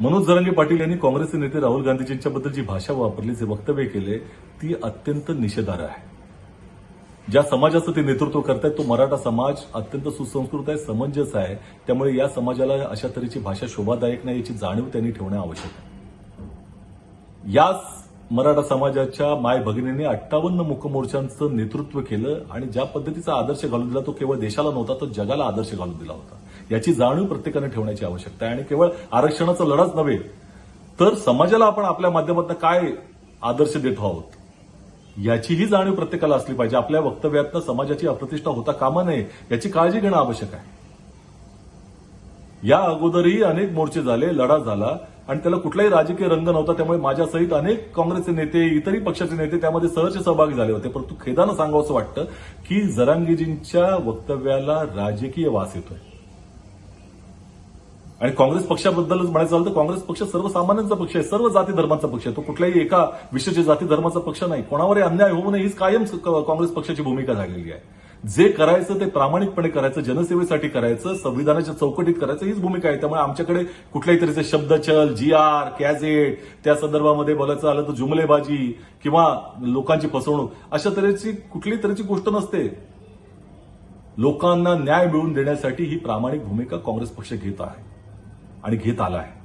मनोज जरांगे पाटील यांनी काँग्रेसचे नेते राहुल गांधीजींच्याबद्दल जी भाषा वापरली जे वक्तव्य केले ती अत्यंत निषेधार्ह आहे. ज्या समाजाचं ते नेतृत्व करतायत तो मराठा समाज अत्यंत सुसंस्कृत आहे समंजस आहे. त्यामुळे या समाजाला अशा तऱ्हेची भाषा शोभादायक नाही याची जाणीव त्यांनी ठेवणे आवश्यक आहे. याच मराठा समाजाच्या माय भगिनीने अठ्ठावन्न मुकमोर्चांचं नेतृत्व केलं आणि ज्या पद्धतीचा आदर्श घालून दिला तो केवळ देशाला नव्हता तर जगाला आदर्श घालून दिला होता. याची जाणीव प्रत्येकाने ठेवण्याची आवश्यकता आहे. आणि केवळ आरक्षणाचा लढाच नव्हे तर समाजाला आपण आपल्या माध्यमातून काय आदर्श देतो आहोत? याचीही जाणीव प्रत्येकाला असली पाहिजे. आपल्या वक्तव्यातनं समाजाची अप्रतिष्ठा होता कामा नये याची काळजी घेणं आवश्यक आहे. या अगोदरही अनेक मोर्चे झाले लढा झाला आणि त्याला कुठलाही राजकीय रंग नव्हता. त्यामुळे माझ्यासहित अनेक काँग्रेसचे नेते इतरही पक्षाचे नेते त्यामध्ये सहज सहभागी झाले होते. परंतु खेदानं सांगावं वाटतं की जरांगीजींच्या वक्तव्याला राजकीय वास येतोय. आणि काँग्रेस पक्षाबद्दलच म्हणायचं झालं तर काँग्रेस पक्ष सर्वसामान्यांचा पक्ष आहे सर्व जाती धर्माचा पक्ष आहे. तो कुठल्याही एका विशिष्ट जाती धर्माचा पक्ष नाही. कोणावरही अन्याय होऊ नये हीच कायम काँग्रेस पक्षाची भूमिका झालेली आहे. जे करायचं ते प्रामाणिकपणे करायचं जनसेवेसाठी करायचं संविधानाच्या चौकटीत करायचं हीच भूमिका आहे. त्यामुळे आमच्याकडे कुठल्याही तऱ्हेचे शब्दचल जी आर कॅझेट त्या संदर्भामध्ये बोलायचं आलं तर जुमलेबाजी किंवा लोकांची फसवणूक अशा तऱ्हेची कुठलीही तऱ्हेची गोष्ट नसते. लोकांना न्याय मिळवून देण्यासाठी ही प्रामाणिक भूमिका काँग्रेस पक्ष घेत आहे. आणि घेत आला आहे.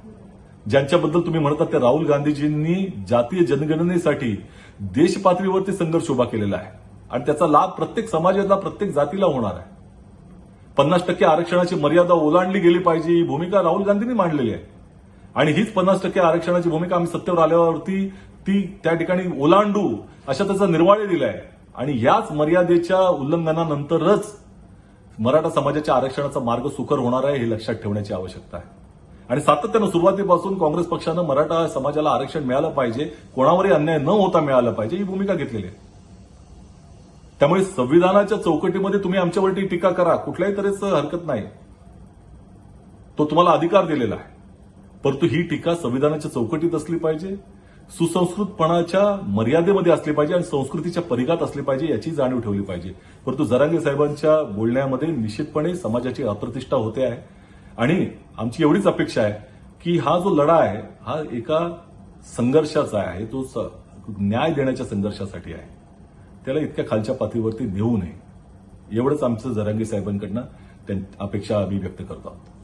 ज्यांच्याबद्दल तुम्ही म्हणतात ते राहुल गांधीजींनी जातीय जनगणनेसाठी देश पातळीवरती संघर्ष उभा केलेला आहे. आणि त्याचा लाभ प्रत्येक समाजाला प्रत्येक जातीला होणार आहे. पन्नास टक्के आरक्षणाची मर्यादा ओलांडली गेली पाहिजे ही भूमिका राहुल गांधींनी मांडलेली आहे. आणि हीच पन्नास टक्के आरक्षणाची भूमिका आम्ही सत्तेवर आल्यावरती ती त्या ठिकाणी ओलांडू अशा त्याचा निर्वाळे दिलाय. आणि याच मर्यादेच्या उल्लंघनानंतरच मराठा समाजाच्या आरक्षणाचा मार्ग सुकर होणार आहे हे लक्षात ठेवण्याची आवश्यकता आहे. आणि सातत्यानं सुरुवातीपासून काँग्रेस पक्षानं मराठा समाजाला आरक्षण मिळालं पाहिजे कोणावरही अन्याय न होता मिळालं पाहिजे ही भूमिका घेतलेली आहे. त्यामुळे संविधानाच्या चौकटीमध्ये तुम्ही आमच्यावरती टीका करा. कुठल्याही तऱ्हेच हरकत नाही. तो तुम्हाला अधिकार दिलेला आहे. परंतु ही टीका संविधानाच्या चौकटीत असली पाहिजे सुसंस्कृतपणाच्या मर्यादेमध्ये असली पाहिजे आणि संस्कृतीच्या परिघात असली पाहिजे याची जाणीव ठेवली पाहिजे. परंतु जरांगे साहेबांच्या बोलण्यामध्ये निश्चितपणे समाजाची अप्रतिष्ठा होते आहे. आणि आमची एवढीच अपेक्षा आहे की हा जो लढा आहे हा एका संघर्षाचा आहे तो स- न्याय देण्याच्या संघर्षासाठी आहे. त्याला इतक्या खालच्या पातळीवरती नेऊ नये. एवढंच आमचं जरांगी साहेबांकडनं त्यां- अपेक्षा आम्ही व्यक्त करतो. आहोत